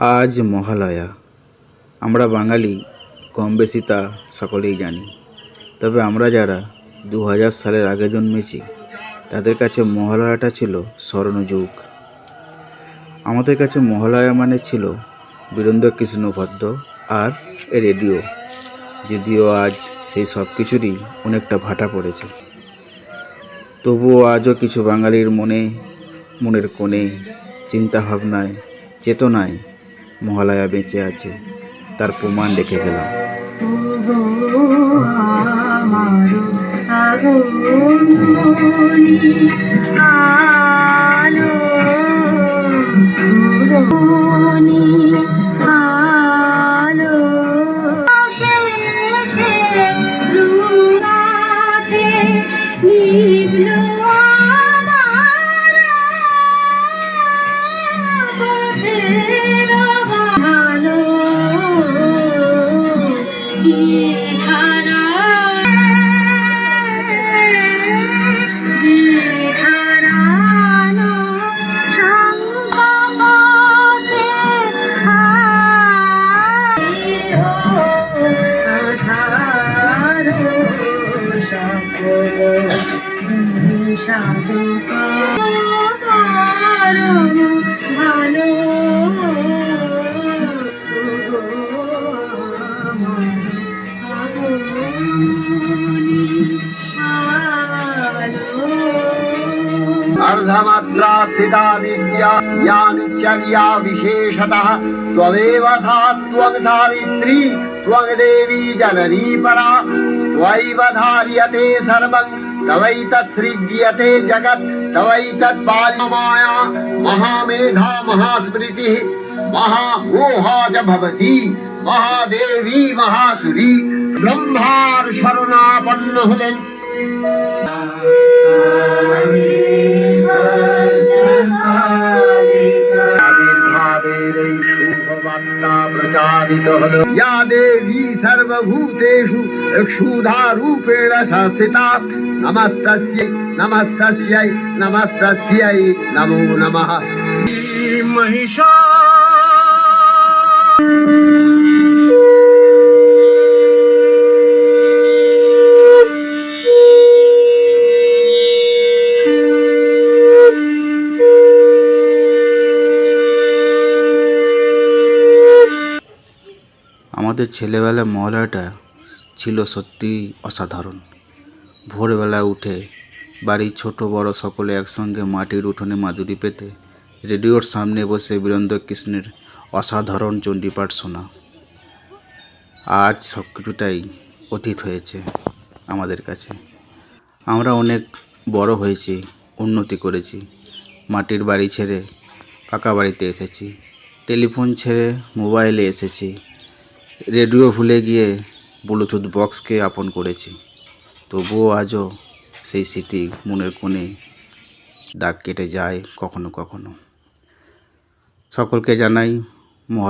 আজ মহালয়া। আমরা বাঙালি, কম বেশি তা সকলেই জানি। তবে আমরা যারা দু হাজার সালের আগে জন্মেছি, তাদের কাছে মহালয়াটা ছিল স্বর্ণযুগ। আমাদের কাছে মহালয়া মানে ছিল বীরেন্দ্র কৃষ্ণ ভদ্র আর রেডিও, যদিও আজ সেই সব কিছুরই অনেকটা ভাটা পড়েছে। তবুও আজও কিছু বাঙালির মনে, মনের কোণে, চিন্তাভাবনায়, চেতনায় মহালয়া বেঁচে আছে তার প্রমাণ রেখে গেলাম। ভালো अर्धमात्रा स्थिता नित्या या नित्यर्या विशेषतः त्वमेव सा त्वं धारित्री त्वं देवी जननी परा त्वैव धार्यते सर्वं तवैतत्सृज्यते जगत् तवैतत्पालमाया महामेधा महास्मृतिः महामोहा च भवति महादेवी महासुरी ব্রহ্মার শরণাপন্ন হলেন सर्वभूतेषु क्षुधारूपेण सा स्थिता नमस्तस्यै नमस्तस्यै नमस्तस्यै नमो नमः महिषा আমাদের ছেলেবেলা মহালয়াটা ছিল সত্যি অসাধারণ। ভোরবেলা উঠে বাড়ির ছোট বড় সকলে একসঙ্গে মাটির উঠোনে মাদুরি পেতে রেডিওর সামনে বসে বীরেন্দ্র কৃষ্ণের অসাধারণ চণ্ডীপাঠ শোনা। আজ সব কিছুটাই অতীত হয়েছে আমাদের কাছে। আমরা অনেক বড় হয়েছি, উন্নতি করেছি, মাটির বাড়ি ছেড়ে পাকা বাড়িতে এসেছি, টেলিফোন ছেড়ে মোবাইলে এসেছি রেডিও ভুলে গিয়ে ব্লুটুথ বক্সকে আপন করেছি। তবুও আজও সেই স্মৃতি মনের কোণে দাগ কেটে যায় কখনো কখনো। সকলকে জানাই